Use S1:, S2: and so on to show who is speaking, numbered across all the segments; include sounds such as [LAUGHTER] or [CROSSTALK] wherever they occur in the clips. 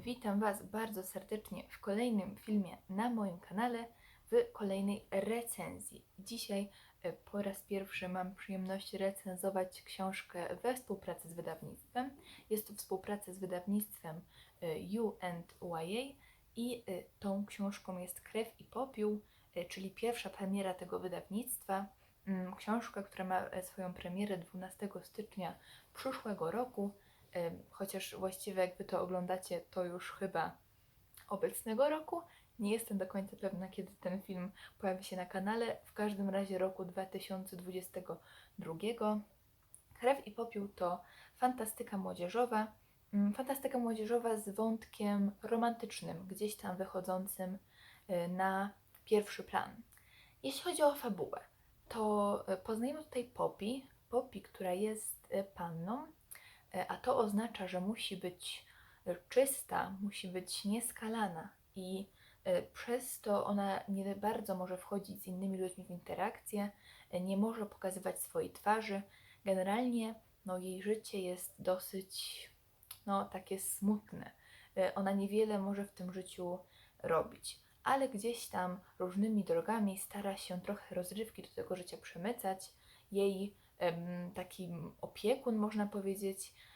S1: Witam Was bardzo serdecznie w kolejnym filmie na moim kanale, w kolejnej recenzji. Dzisiaj e, po raz pierwszy mam przyjemność recenzować książkę we współpracy z wydawnictwem. Jest to współpraca z wydawnictwem e, You and YA i e, tą książką jest Krew i Popiół, czyli pierwsza premiera tego wydawnictwa. Mm, Książka, która ma swoją premierę 12 stycznia przyszłego roku. Chociaż właściwie jak Wy to oglądacie, to już chyba obecnego roku. Nie jestem do końca pewna, kiedy ten film pojawi się na kanale. W każdym razie roku 2022. Krew i popiół to fantastyka młodzieżowa. Ym, Fantastyka młodzieżowa z wątkiem romantycznym, gdzieś tam wychodzącym y, na pierwszy plan. Jeśli chodzi o fabułę, to y, poznajemy tutaj Poppy. Poppy, która jest y, panną, E, a to oznacza, że musi być e, czysta, musi być nieskalana i e, przez to ona nie bardzo może wchodzić z innymi ludźmi w interakcję, e, nie może pokazywać swojej twarzy. Generalnie no, jej życie jest dosyć no, takie smutne. E, Ona niewiele może w tym życiu robić, ale gdzieś tam różnymi drogami stara się trochę rozrywki do tego życia przemycać. Jej taki opiekun, można powiedzieć, e,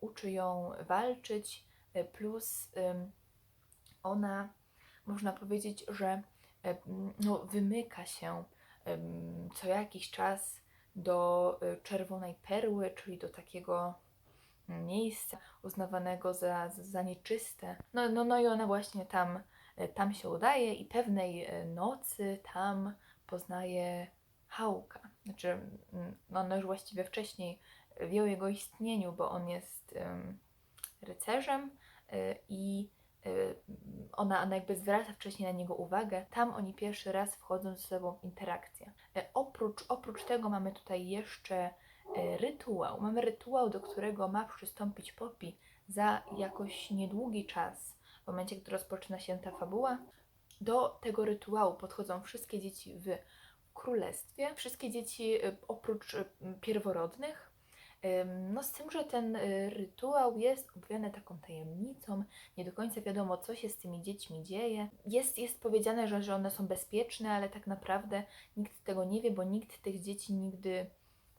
S1: uczy ją walczyć, e, plus ona, można powiedzieć, że m, no, wymyka się co jakiś czas do czerwonej perły, czyli do takiego miejsca uznawanego za, za, nieczyste. No, no, no i ona właśnie tam, tam się udaje i pewnej nocy tam poznaje Hałka. Znaczy, mm, no ona już właściwie wcześniej wie o jego istnieniu, bo on jest em, rycerzem y, i y, ona, ona jakby zwraca wcześniej na niego uwagę. Tam oni pierwszy raz wchodzą ze sobą w interakcję. E, Oprócz, oprócz tego mamy tutaj jeszcze e, rytuał. Mamy rytuał, do którego ma przystąpić Poppy za jakoś niedługi czas, w momencie, gdy rozpoczyna się ta fabuła. Do tego rytuału podchodzą wszystkie dzieci w królestwie, wszystkie dzieci oprócz pierworodnych. No z tym, że ten y, rytuał jest obwiany taką tajemnicą, nie do końca wiadomo, co się z tymi dziećmi dzieje. Jest, jest powiedziane, że, że one są bezpieczne, ale tak naprawdę nikt tego nie wie, bo nikt tych dzieci nigdy,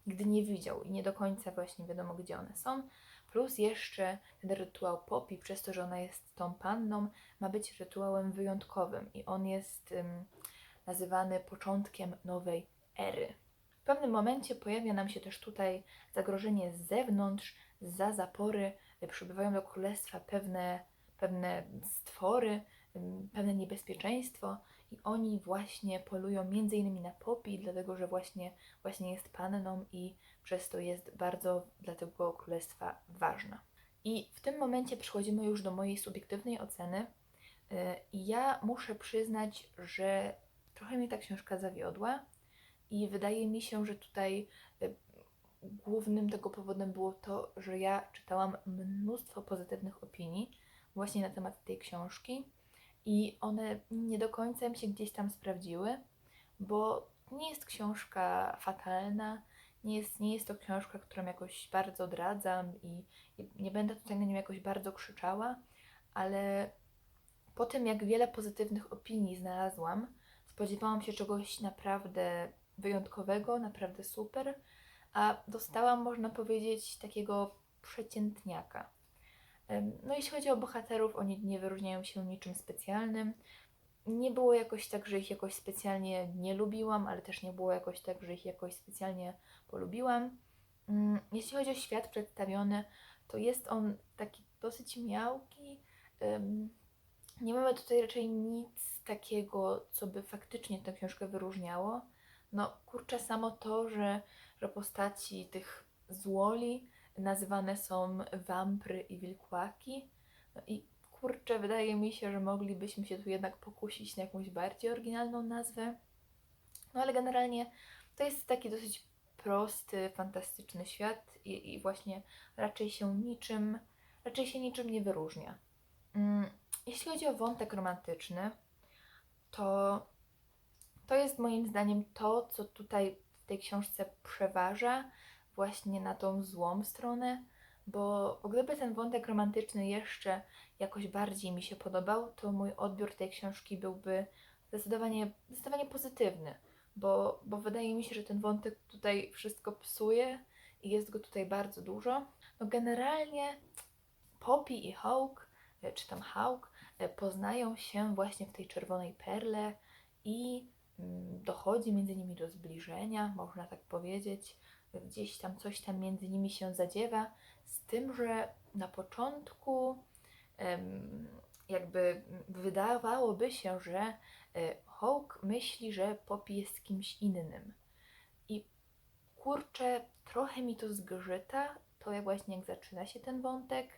S1: nigdy nie widział i nie do końca właśnie wiadomo, gdzie one są. Plus jeszcze ten rytuał Poppy, przez to, że ona jest tą panną, ma być rytuałem wyjątkowym i on jest ym, nazywany początkiem nowej ery. W pewnym momencie pojawia nam się też tutaj zagrożenie z zewnątrz, za zapory y, przybywają do królestwa pewne, pewne stwory, ym, pewne niebezpieczeństwo i oni właśnie polują między innymi na Poppy, dlatego że właśnie, właśnie jest panną i przez to jest bardzo dla tego królestwa ważna. I w tym momencie przechodzimy już do mojej subiektywnej oceny. Y, I ja muszę przyznać, że trochę mnie ta książka zawiodła i wydaje mi się, że tutaj y, głównym tego powodem było to, że ja czytałam mnóstwo pozytywnych opinii właśnie na temat tej książki i one nie do końca mi się gdzieś tam sprawdziły, bo nie jest książka fatalna, nie jest, nie jest to książka, którą jakoś bardzo odradzam i, i nie będę tutaj na nią jakoś bardzo krzyczała, ale po tym, jak wiele pozytywnych opinii znalazłam, spodziewałam się czegoś naprawdę wyjątkowego, naprawdę super, a dostałam, można powiedzieć, takiego przeciętniaka. No, jeśli chodzi o bohaterów, oni nie wyróżniają się niczym specjalnym. Nie było jakoś tak, że ich jakoś specjalnie nie lubiłam, ale też nie było jakoś tak, że ich jakoś specjalnie polubiłam. Mm, Jeśli chodzi o świat przedstawiony, to jest on taki dosyć miałki. Nie mamy tutaj raczej nic takiego, co by faktycznie tę książkę wyróżniało. No, kurczę, samo to, że, że postaci tych złoli nazywane są wampry i wilkłaki. No i kurczę, wydaje mi się, że moglibyśmy się tu jednak pokusić na jakąś bardziej oryginalną nazwę. No ale generalnie to jest taki dosyć prosty, fantastyczny świat i, i właśnie raczej się niczym, raczej się niczym nie wyróżnia. Mm, Jeśli chodzi o wątek romantyczny, to to jest moim zdaniem to, co tutaj w tej książce przeważa właśnie na tą złą stronę, bo, gdyby ten wątek romantyczny jeszcze jakoś bardziej mi się podobał, to mój odbiór tej książki byłby zdecydowanie, zdecydowanie pozytywny, bo, bo wydaje mi się, że ten wątek tutaj wszystko psuje i jest go tutaj bardzo dużo. No generalnie Poppy i Hawk, e, czy tam Hawk, e, poznają się właśnie w tej czerwonej perle i dochodzi między nimi do zbliżenia, można tak powiedzieć. Gdzieś tam coś tam między nimi się zadziewa, z tym, że na początku jakby wydawałoby się, że e, Hawk myśli, że Poppy jest kimś innym. I kurczę, trochę mi to zgrzyta, to jak właśnie jak zaczyna się ten wątek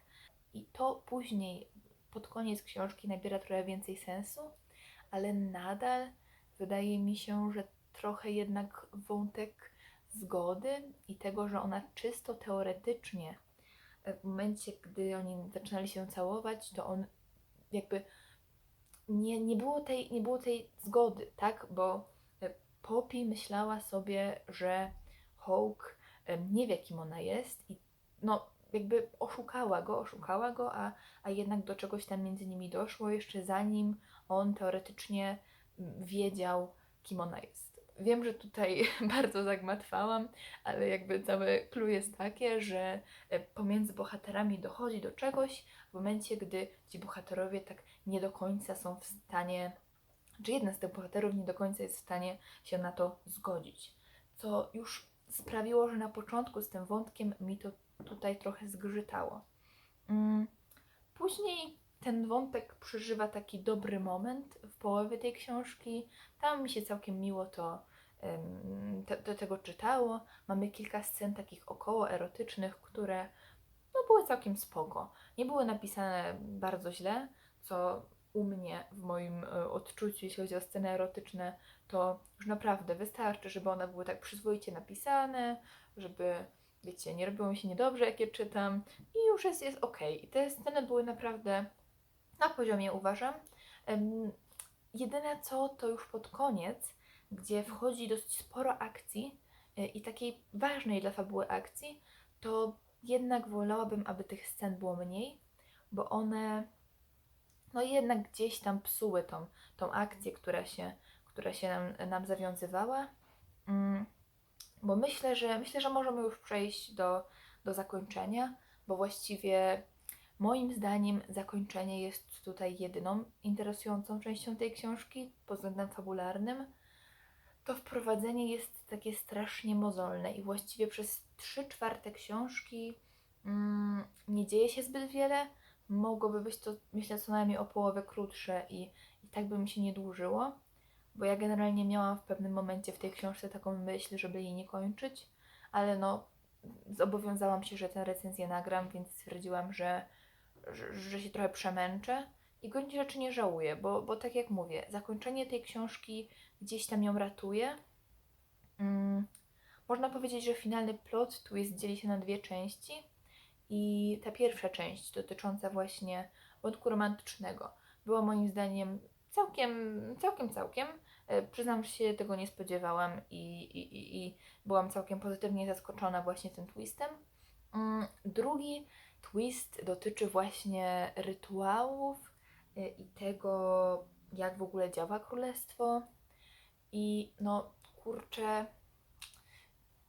S1: i to później pod koniec książki nabiera trochę więcej sensu, ale nadal wydaje mi się, że trochę jednak wątek zgody i tego, że ona czysto teoretycznie e, w momencie, gdy oni zaczynali się całować, to on jakby nie, nie, było, tej, nie było tej zgody, tak? Bo e, Poppy myślała sobie, że Hawk em, nie wie, kim ona jest i no jakby oszukała go, oszukała go, a, a jednak do czegoś tam między nimi doszło jeszcze zanim on teoretycznie wiedział, kim ona jest. Wiem, że tutaj [LAUGHS] bardzo zagmatwałam, ale jakby całe clue jest takie, że e, pomiędzy bohaterami dochodzi do czegoś w momencie, gdy ci bohaterowie tak nie do końca są w stanie, czy jedna z tych bohaterów nie do końca jest w stanie się na to zgodzić. Co już sprawiło, że na początku z tym wątkiem mi to tutaj trochę zgrzytało. Mm, Później ten wątek przeżywa taki dobry moment w połowie tej książki. Tam mi się całkiem miło to do tego czytało. Mamy kilka scen takich około erotycznych, które no, były całkiem spoko. Nie były napisane bardzo źle, co u mnie w moim e, odczuciu, jeśli chodzi o sceny erotyczne, to już naprawdę wystarczy, żeby one były tak przyzwoicie napisane, żeby, wiecie, nie robiło mi się niedobrze, jak je czytam i już jest, jest ok. I te sceny były naprawdę na poziomie, uważam. Jedyne co, to już pod koniec, gdzie wchodzi dosyć sporo akcji e, i takiej ważnej dla fabuły akcji, to jednak wolałabym, aby tych scen było mniej, bo one no jednak gdzieś tam psuły tą, tą akcję, która się, która się nam, nam zawiązywała. Mm, bo myślę, że myślę, że możemy już przejść do, do zakończenia, bo właściwie moim zdaniem zakończenie jest tutaj jedyną interesującą częścią tej książki pod względem fabularnym. To wprowadzenie jest takie strasznie mozolne i właściwie przez trzy czwarte książki mm, nie dzieje się zbyt wiele. Mogłoby być to, myślę, co najmniej o połowę krótsze i, i tak by mi się nie dłużyło, bo ja generalnie miałam w pewnym momencie w tej książce taką myśl, żeby jej nie kończyć, ale no zobowiązałam się, że tę recenzję nagram, więc stwierdziłam, że, że, że się trochę przemęczę i gruncie rzeczy nie żałuję, bo, bo tak jak mówię, zakończenie tej książki gdzieś tam ją ratuje. Mm, można powiedzieć, że finalny plot twist dzieli się na dwie części i ta pierwsza część dotycząca właśnie wątku romantycznego była moim zdaniem całkiem, całkiem, całkiem. E, Przyznam, że się tego nie spodziewałam i, i, i, i byłam całkiem pozytywnie zaskoczona właśnie tym twistem. Mm, Drugi twist dotyczy właśnie rytuałów y, i tego, jak w ogóle działa królestwo. I no, kurczę,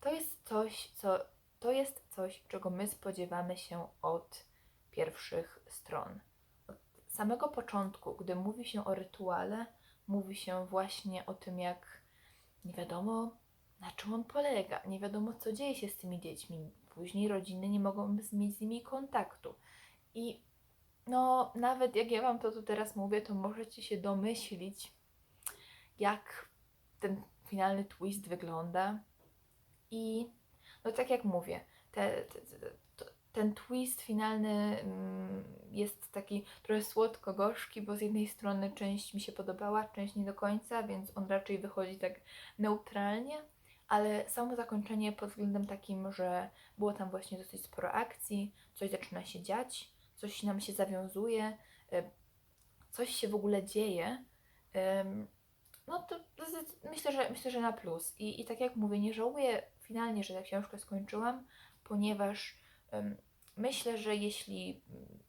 S1: to jest coś, co to jest coś, czego my spodziewamy się od pierwszych stron. Od samego początku, gdy mówi się o rytuale, mówi się właśnie o tym, jak nie wiadomo na czym on polega, nie wiadomo co dzieje się z tymi dziećmi. Później rodziny nie mogą mieć z nimi kontaktu. I no, nawet jak ja Wam to tu teraz mówię, to możecie się domyślić, jak ten finalny twist wygląda. I no tak jak mówię, te, te, te, ten twist finalny mm, jest taki trochę słodko-gorzki, bo z jednej strony część mi się podobała, część nie do końca, więc on raczej wychodzi tak neutralnie, ale samo zakończenie pod względem takim, że było tam właśnie dosyć sporo akcji, coś zaczyna się dziać, coś nam się zawiązuje, coś się w ogóle dzieje, no to myślę, że myślę, że na plus. I, I tak jak mówię, nie żałuję finalnie, że tę książkę skończyłam, ponieważ myślę, że jeśli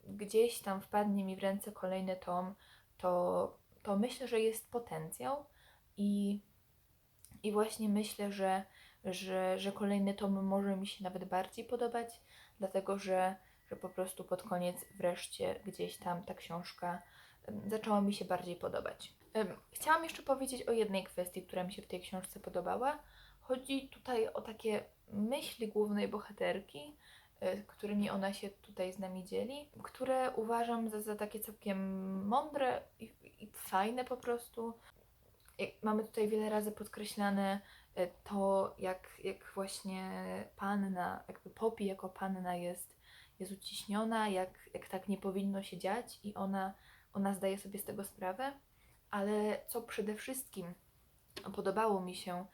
S1: gdzieś tam wpadnie mi w ręce kolejny tom, to, to myślę, że jest potencjał i, i właśnie myślę, że, że, że kolejny tom może mi się nawet bardziej podobać, dlatego że, że po prostu pod koniec wreszcie gdzieś tam ta książka zaczęła mi się bardziej podobać. Chciałam jeszcze powiedzieć o jednej kwestii, która mi się w tej książce podobała. Chodzi tutaj o takie myśli głównej bohaterki, y, którymi ona się tutaj z nami dzieli, które uważam za, za takie całkiem mądre i, i fajne po prostu. Mamy tutaj wiele razy podkreślane y, to, jak, jak właśnie panna, jakby Poppy jako panna jest, jest uciśniona, jak, jak tak nie powinno się dziać i ona, ona zdaje sobie z tego sprawę. Ale co przede wszystkim podobało mi się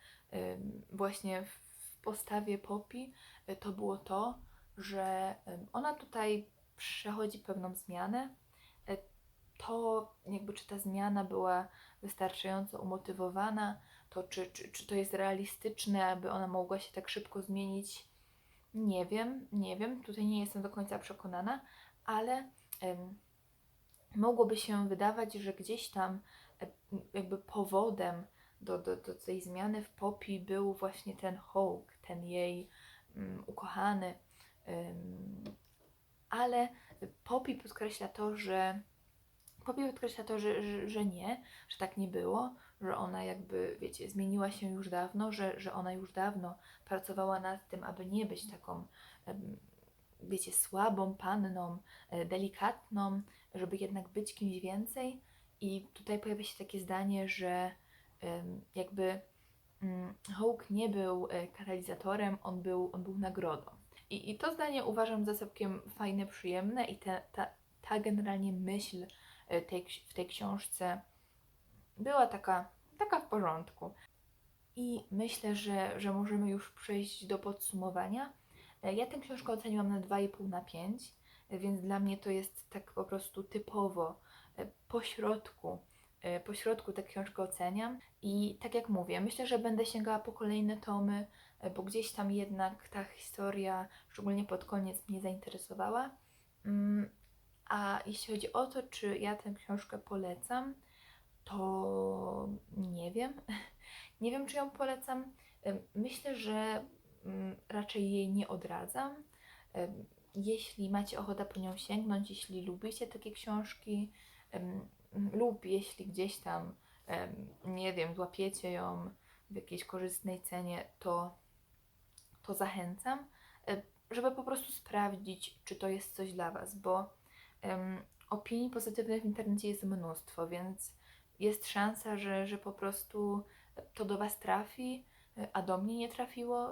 S1: właśnie w postawie Poppy, y, to było to, że ona tutaj przechodzi pewną zmianę. To jakby czy ta zmiana była wystarczająco umotywowana, to czy, czy, czy to jest realistyczne, aby ona mogła się tak szybko zmienić, nie wiem, nie wiem, tutaj nie jestem do końca przekonana, ale em, mogłoby się wydawać, że gdzieś tam jakby powodem do, do, do tej zmiany w Poppy był właśnie ten Hawk, ten jej mm, ukochany. Ym, ale Poppy podkreśla to, że Poppy podkreśla to, że, że, że nie, że tak nie było, że ona jakby, wiecie, zmieniła się już dawno, że, że ona już dawno pracowała nad tym, aby nie być taką, wiecie, słabą panną, e, delikatną, żeby jednak być kimś więcej. I tutaj pojawia się takie zdanie, że jakby mm, Hawk nie był e, katalizatorem, on był, on był nagrodą. I, I to zdanie uważam za całkiem fajne, przyjemne i ta, ta generalnie myśl tej, ksi- w tej książce była taka, taka w porządku. I myślę, że, że możemy już przejść do podsumowania. E, Ja tę książkę oceniłam na 2,5 na 5, e, więc dla mnie to jest tak po prostu typowo e, po środku. e, Po środku tę książkę oceniam i tak jak mówię, myślę, że będę sięgała po kolejne tomy, e, bo gdzieś tam jednak ta historia, szczególnie pod koniec, mnie zainteresowała. A jeśli chodzi o to, czy ja tę książkę polecam, to nie wiem. [LAUGHS] Nie wiem, czy ją polecam. Myślę, że mm, raczej jej nie odradzam. Jeśli macie ochotę po nią sięgnąć, jeśli lubicie takie książki, lub jeśli gdzieś tam, nie wiem, złapiecie ją w jakiejś korzystnej cenie, to, to zachęcam, e, żeby po prostu sprawdzić, czy to jest coś dla Was, bo opinii pozytywnych w internecie jest mnóstwo, więc jest szansa, że, że po prostu to do Was trafi, a do mnie nie trafiło.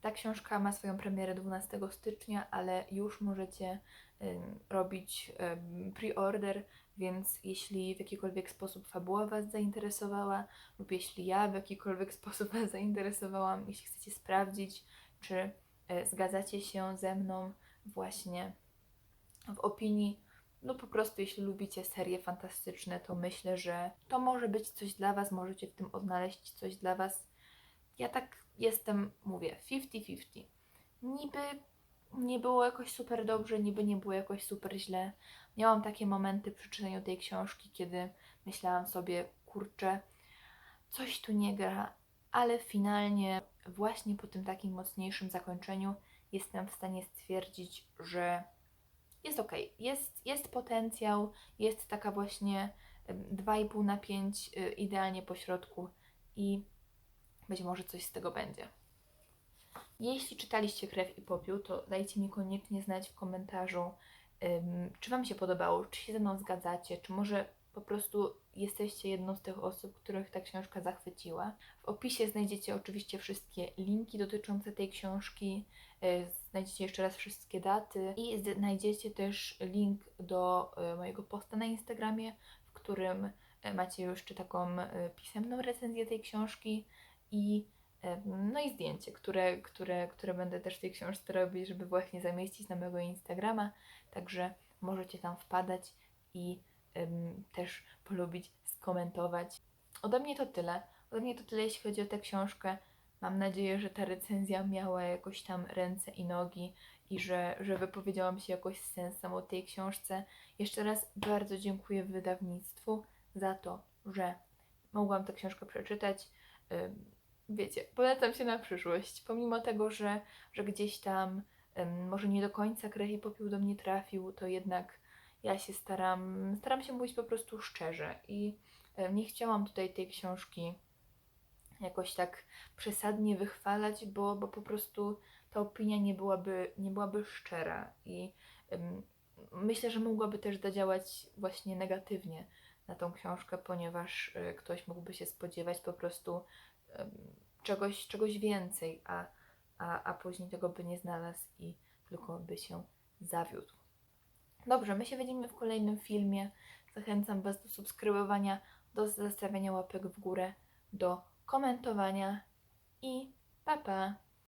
S1: Ta książka ma swoją premierę 12 stycznia, ale już możecie robić pre-order, więc jeśli w jakikolwiek sposób fabuła Was zainteresowała, lub jeśli ja w jakikolwiek [LAUGHS] sposób Was zainteresowałam, jeśli chcecie sprawdzić, czy e, zgadzacie się ze mną właśnie w opinii, no po prostu jeśli lubicie serie fantastyczne, to myślę, że to może być coś dla Was, możecie w tym odnaleźć coś dla Was. Ja tak jestem, mówię, 50-50. Niby nie było jakoś super dobrze, niby nie było jakoś super źle. Miałam takie momenty przy czytaniu tej książki, kiedy myślałam sobie, kurczę, coś tu nie gra, ale finalnie właśnie po tym takim mocniejszym zakończeniu jestem w stanie stwierdzić, że jest ok, jest, jest potencjał, jest taka właśnie em, 2,5 na 5 y, idealnie po środku i być może coś z tego będzie. Jeśli czytaliście Krew i Popiół, to dajcie mi koniecznie znać w komentarzu, czy Wam się podobało, czy się ze mną zgadzacie, czy może po prostu jesteście jedną z tych osób, których ta książka zachwyciła. W opisie znajdziecie oczywiście wszystkie linki dotyczące tej książki, y, znajdziecie jeszcze raz wszystkie daty i znajdziecie też link do y, mojego posta na Instagramie, w którym y, macie jeszcze taką pisemną recenzję tej książki i No i zdjęcie, które, które, które będę też w tej książce robić, żeby właśnie zamieścić na mojego Instagrama. Także możecie tam wpadać i też polubić, skomentować. Ode mnie to tyle. Ode mnie to tyle, jeśli chodzi o tę książkę. Mam nadzieję, że ta recenzja miała jakoś tam ręce i nogi i że, że wypowiedziałam się jakoś z sensem o tej książce. Jeszcze raz bardzo dziękuję wydawnictwu za to, że mogłam tę książkę przeczytać. Wiecie, polecam się na przyszłość, pomimo tego, że, że gdzieś tam może nie do końca krew i popiół do mnie trafił, to jednak ja się staram, staram się mówić po prostu szczerze i ym, nie chciałam tutaj tej książki jakoś tak przesadnie wychwalać, bo, bo po prostu ta opinia nie byłaby, nie byłaby szczera i ym, myślę, że mogłaby też zadziałać właśnie negatywnie na tą książkę, ponieważ y, ktoś mógłby się spodziewać po prostu ym, czegoś, czegoś więcej, a, a, a później tego by nie znalazł i tylko by się zawiódł. Dobrze, my się widzimy w kolejnym filmie. Zachęcam Was do subskrybowania, do zostawiania łapek w górę, do komentowania i pa pa!